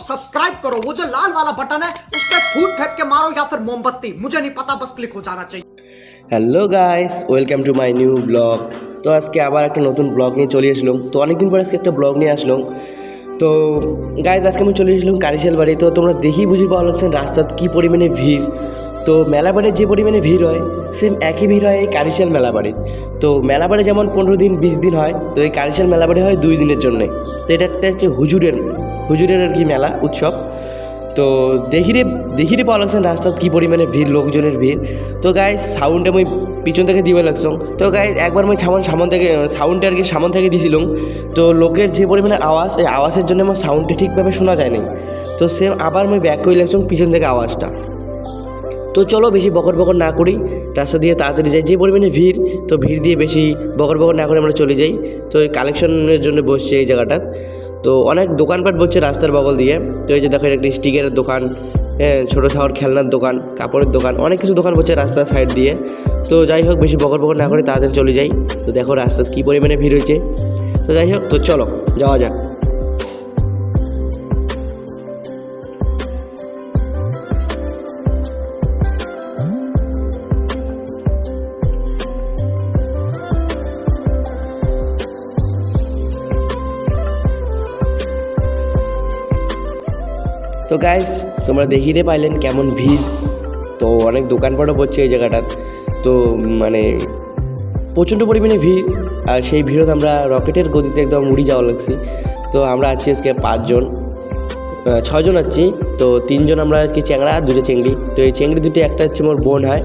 Subscribe करो वो जो लाल वाला बटन है उस पर फूट फेंक के मारो या फिर मोमबत्ती मुझे नहीं पता बस क्लिक हो जाना चाहिए hello guys welcome to my new blog তো আজকে আবার একটা নতুন ব্লগ নিয়ে চলে আসলাম তো অনেকদিন পর আজকে একটা ব্লগ নিয়ে আসলাম তো গাইজ আজকে আমি চলে আসলাম কারিশাল বাড়ি তো তোমরা দেখি বুঝি পাওয়া লাগছে রাস্তার কী পরিমাণে ভিড় তো মেলা বাড়ির যে পরিমাণে ভিড় হয় সেম একই ভিড় হয় এই কারিশাল মেলা বাড়ি তো মেলা বাড়ি যেমন পনেরো দিন বিশ দিন হয় তো এই কারিশাল মেলা বাড়ি হয় দুই দিনের জন্যে তো এটা একটা হচ্ছে হুজুরের হুজুরের আর কি মেলা, উৎসব। তো দেখিরে দেখিরে পাওয়া লাগছে রাস্তাত কী পরিমাণে ভিড়, লোকজনের ভিড়। তো গাই সাউন্ডে মই পিছন থেকে দিবে লাগছং তো গাই একবার মই সামান, সামন থেকে সাউন্ডটা আর কি সামন থেকে দিছিলাম তো লোকের যে পরিমাণে আওয়াজ, এই আওয়াজের জন্য আমার সাউন্ডটা ঠিকভাবে শোনা যায় নাই। তো সেম আবার মই ব্যাক করে লাগছং পিছন থেকে আওয়াজটা। তো চলো বেশি বকর বকর না করি। রাস্তা দিয়ে তাড়াতাড়ি যাই। যে পরিমাণে ভিড়, তো ভিড় দিয়ে বেশি বকর বকর না করে আমরা চলে যাই। তো এই কালেকশনের জন্য বসছে এই জায়গাটাত। তো অনেক দোকানপাট বসছে রাস্তার বগল দিয়ে। তো এই যে দেখো একটি স্টিকারের দোকান হ্যাঁ ছোটো শহর খেলনার দোকান, কাপড়ের দোকান, অনেক কিছু দোকান বসছে রাস্তার সাইড দিয়ে। তো যাই হোক, বেশি বকর বকর না করে তাড়াতাড়ি চলে যাই। তো দেখো রাস্তার কী পরিমাণে ভিড় হয়েছে। তো যাই হোক, তো চলো, যাওয়া যাক। তো গাইস তোমরা দেখিতে পাইলেন কেমন ভিড়। তো অনেক দোকানপাটও পড়ছে এই জায়গাটার। তো মানে প্রচণ্ড পরিমাণে ভিড়। আর সেই ভিড়ত আমরা রকেটের গতিতে একদম উড়ি যাওয়া লাগছি। তো আমরা আছি আজকে পাঁচজন। ছজন আছি। তো তিনজন আমরা আজকে চ্যাংড়া আর দুটো চেংড়ি। তো এই চেংড়ি দুটো, একটা হচ্ছে মোর বোন হয়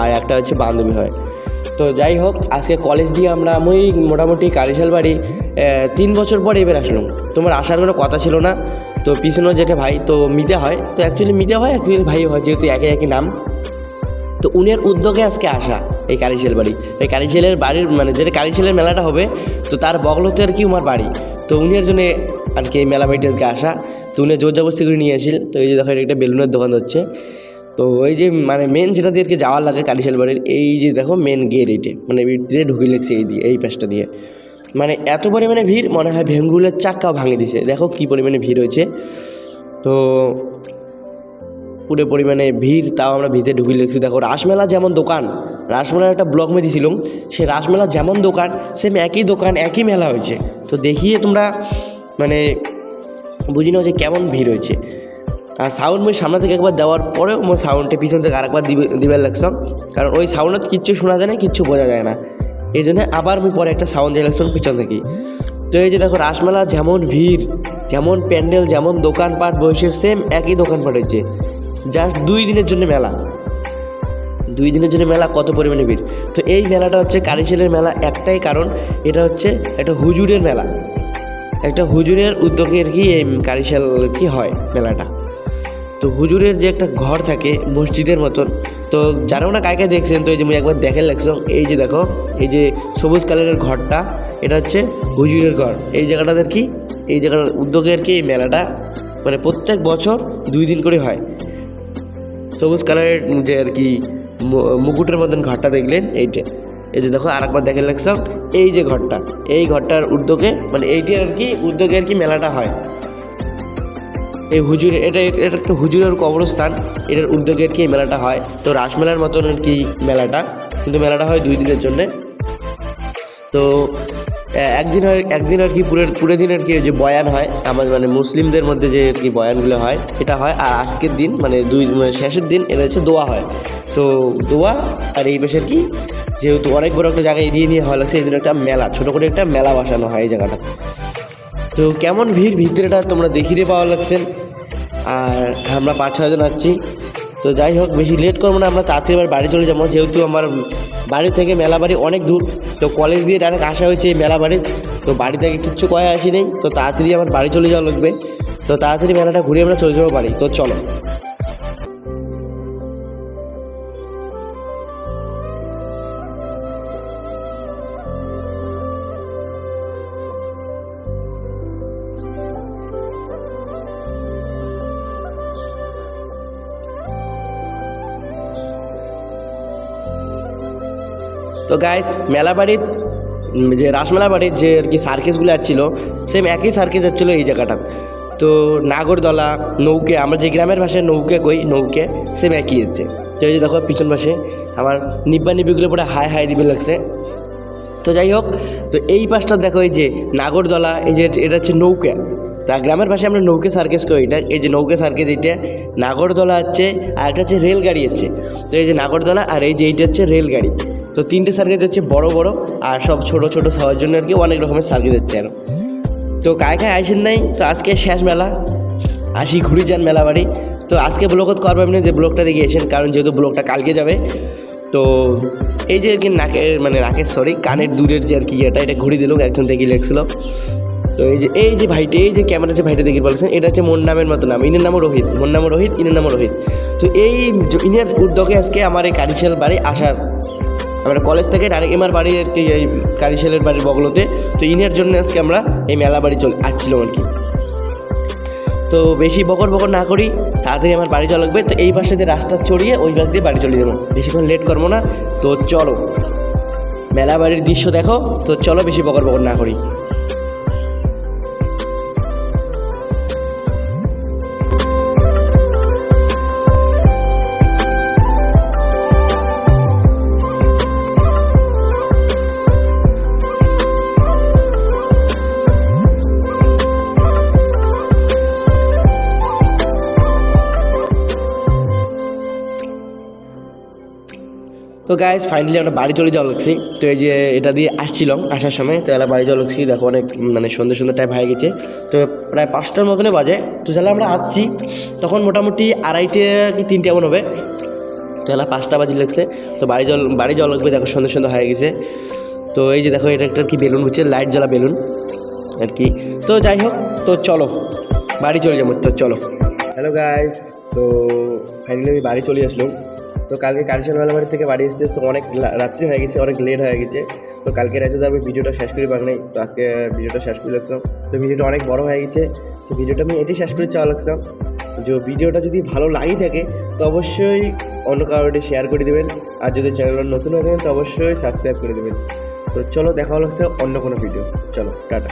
আর একটা হচ্ছে বান্ধবী হয়। তো যাই হোক, আজকে কলেজ দিয়ে আমরা আমি মোটামুটি কারিশাল বাড়ি তিন বছর পর এবার আসলাম। তোমার আসার কোনো কথা ছিল না। তো পিছনেও যেটা ভাই, তো মিতে হয়। তো অ্যাকচুয়ালি মিতে হয় অ্যাকচুয়ালি ভাই হয়, যেহেতু একই একই নাম। তো উনের উদ্যোগে আজকে আসা এই কারিশাল বাড়ি। এই কারিশালের বাড়ির মানে যেটা কারিশালের মেলাটা হবে, তো তার বগলতে আর কি উমার বাড়ি। তো উনির জন্য আর কি এই মেলা বাড়িতে আজকে আসা। তো উনি জোর জবস্তি করে নিয়ে আসিল। তো এই যে দেখো একটা বেলুনের দোকান হচ্ছে। তো ওই যে মানে মেন যেটা দিয়ে আর কি যাওয়ার লাগে কারিশাল বাড়ির, এই যে দেখো মেন গেট এইটে। মানে ঢুকে লেগছে এই দিয়ে, এই পাশটা দিয়ে। মানে এত পরিমাণে ভিড়, মনে হয় ভেঙ্গুলের চাক্কা ভাঙে দিছে দেখো কী পরিমাণে ভিড় হয়েছে। তো পুরো পরিমাণে ভিড়, তাও আমরা ভিতরে ঢুকে লেগেছি দেখো, রাসমেলা যেমন দোকান, রাসমেলার একটা ব্লগ মে দিয়েছিলাম, সে রাসমেলা যেমন দোকান, সেম একই দোকান, একই মেলা হয়েছে। তো দেখিয়ে তোমরা মানে বুঝি নাও যে কেমন ভিড় হয়েছে। আর সাউন্ড মই সামনে থেকে একবার দেওয়ার পরেও মোর সাউন্ডটা পিছন থেকে আরেকবার দিবে দিবার লাগছম কারণ ওই সাউন্ডত কিচ্ছু শোনা যায় না, কিচ্ছু বোঝা যায় না। এই জন্য আবার আমি পরে একটা সাউন্ড লাগছম পিছন থেকেই তো এই যে দেখো, রাসমেলা যেমন ভিড়, যেমন প্যান্ডেল, যেমন দোকানপাট বসে সেম একই দোকানপাট হয়েছে। জাস্ট দুই দিনের জন্য মেলা। দুই দিনের জন্য মেলা কত পরিমাণে ভিড়। তো এই মেলাটা হচ্ছে কারিশালের মেলা একটাই কারণ, এটা হচ্ছে একটা হুজুরের মেলা। একটা হুজুরের উদ্যোগে আর কি এই কারিশাল কি হয় মেলাটা। তো হুজুরের যে একটা ঘর থাকে মসজিদের মতন, তো জানো না কাকে দেখছেন? তো এই যে আমি একবার দেখে লাগছো এই যে দেখো, এই যে সবুজ কালারের ঘরটা, এটা হচ্ছে হুজুরের ঘর। এই জায়গাটাতে আর কি? এই জায়গাটার উদ্যোগে আর কি এই মেলাটা? মানে প্রত্যেক বছর দুই দিন করে হয়। সবুজ কালারের যে আর কি মুকুটের মতন ঘরটা দেখলেন, এইটা। এই যে দেখো, আরেকবার দেখে লাগছাম এই যে ঘরটা, এই ঘরটার উদ্যোগে মানে এইটা আর কি উদ্যোগে আর কি মেলাটা হয়। এই হুজুর, এটা এটা একটা হুজুরের কবরস্থান। এটার উদ্যোগে আর কি এই মেলাটা হয়? তো রাসমেলার মতন আর কি মেলাটা। কিন্তু মেলাটা হয় দুই দিনের জন্যে। তো একদিন হয় একদিন আর কি পুরো পুরো দিন আর কি যে বয়ান হয়। আমার মানে মুসলিমদের মধ্যে যে আর কি বয়ানগুলো হয়, এটা হয়। আর আজকের দিন মানে দুই মানে শেষের দিন এটা হচ্ছে দোয়া হয়। তো দোয়া আর এই পাশে কি যেহেতু অনেক বড় একটা জায়গা এড়িয়ে নিয়ে হয় লাগছে, এই জন্য একটা মেলা, ছোটো করে একটা মেলা বসানো হয় এই জায়গাটা। তো কেমন ভিড় ভিতরেটা তোমরা দেখিতে পাওয়া লাগছেন আর আমরা পাঁচ ছজন আছি। তো যাই হোক, বেশি লেট করব না, আমরা তাড়াতাড়ি এবার বাড়ি চলে যাব। যেহেতু আমার বাড়ি থেকে মেলা বাড়ি অনেক দূর, তো কলেজ দিয়ে ডাইরেক্ট আসা হয়েছে এই মেলা বাড়ি। তো বাড়ি থেকে কিচ্ছু কয়ে আসি নেই। তো তাড়াতাড়ি আমার বাড়ি চলে যাওয়া লাগবে। তো তাড়াতাড়ি মেলাটা ঘুরে আমরা চলে যাব বাড়ি। তো চলো। তো গাইস মেলা বাড়ির যে রাসমেলা বাড়ির যে আর কি সার্কেসগুলো আসছিল সেম একই সার্কেস যাচ্ছিল এই জায়গাটা তো নাগরদলা, নৌকে, আমরা যে গ্রামের ভাষায় নৌকে কই, নৌকে সেম একই হচ্ছে তো এই যে দেখো পিছন পাশে, আমার নিব্বা নিবিগুলো পরে হাই হাই দিবে লাগছে। তো যাই হোক, তো এই পাশটা দেখো এই যে নাগরদলা, এই যে এটা হচ্ছে নৌকা। তা গ্রামের পাশে আমরা নৌকে সার্কেস করি, এটা এই যে নৌকে সার্কেস এইটা নাগরদলা হচ্ছে আর একটা হচ্ছে রেলগাড়ি হচ্ছে। তো এই যে নাগরদলা আর এই যে এইটা হচ্ছে রেলগাড়ি। তো তিনটে সার্কেস হচ্ছে বড় বড় আর সব ছোট ছোট সবার জন্য আর কি অনেক রকমের সার্কেস হচ্ছে আর তো কায় কায় আইসেন নাই, তো আজকে শেষ মেলা। আসি ঘুরি যান মেলা বাড়ি। তো আজকে ব্লগত করবেন না যে ব্লগটা দেখে এসেন কারণ যেহেতু ব্লগটা কালকে যাবে, তো এই যে আর কি নাকের মানে নাকের সরি কানের দূরের যে আর কি এটা এটা ঘুরি দিল একজন দেখি লেগছিল তো এই যে এই যে ভাইটি, এই যে ক্যামেরা যে ভাইটা দেখি বলেছেন, এটা হচ্ছে মোর নামের মতো নাম, ইনের নামও রোহিত, মোর নামও রোহিত, ইনের নামও রোহিত। তো এই ইনের উদ্যোগে আজকে আমার এই কারিশাল বাড়ি আসার আমরা কলেজ থেকে ডাইরেক্ট এমার বাড়ি আর কি, এই কারিশালের বাড়ির বগলোতে। তো ইনের জন্য আজকে আমরা এই মেলা বাড়ি চলে আসছিলাম আর কি। তো বেশি বকর বকর না করি, তাড়াতাড়ি আমার বাড়ি চলে লাগবে। তো এই পাশে দিয়ে রাস্তা চড়িয়ে ওই পাশ দিয়ে বাড়ি চলে যাব। বেশিক্ষণ লেট করব না। তো চলো। মেলা বাড়ির দৃশ্য দেখো। তো চলো বেশি বকর বকর না করি। তো গাইজ ফাইনালি আমরা বাড়ি চলে যাওয়া লাগছি। তো এই যে এটা দিয়ে আসছিলাম, আসার সময়। তো এলা বাড়ি যাওয়া লাগছি, দেখো অনেক মানে সন্ধ্যে সন্ধ্যে টাইপ হয়ে গেছে। তো প্রায় পাঁচটার মতনে বাজে। তো তাহলে আমরা আসছি। তখন মোটামুটি আড়াইটে কি তিনটে এমন হবে। তো এলা পাঁচটা বাজে লাগছে। তো বাড়ি জল বাড়ি যাওয়া লাগবে, দেখো সন্ধ্যে সন্ধ্যে হয়ে গেছে। তো এই যে দেখো, এটা একটা কি বেলুন হচ্ছে লাইট জ্বালা বেলুন। আর কি। তো যাই হোক, তো চলো, বাড়ি চলে যাব। তো চলো। হ্যালো গাইস তো ফাইনালি আমি বাড়ি চলে আসলাম। তো কালকে কালচার মেলা বাড়ি থেকে বাড়ি আসতে আসতে অনেক রাত্রি হয়ে গেছে, অনেক লেট হয়ে গেছে। তো কালকে রাতে তো আমি ভিডিওটা শেষ করে নাই। তো আজকে ভিডিওটা শেষ করে লাগছিলাম তো ভিডিওটা অনেক বড় হয়ে গেছে, তো ভিডিওটা আমি এটাই শেষ করে চাওয়া লাগছিলাম যে ভিডিওটা যদি ভালো লাগে থাকে, তো অবশ্যই অন্য কারোর শেয়ার করে দেবেন। আর যদি চ্যানেলটা নতুন হয়ে থাকেন তো অবশ্যই সাবস্ক্রাইব করে দেবেন। তো চলো, দেখা হলো অন্য কোনো ভিডিও চলো, টাটা।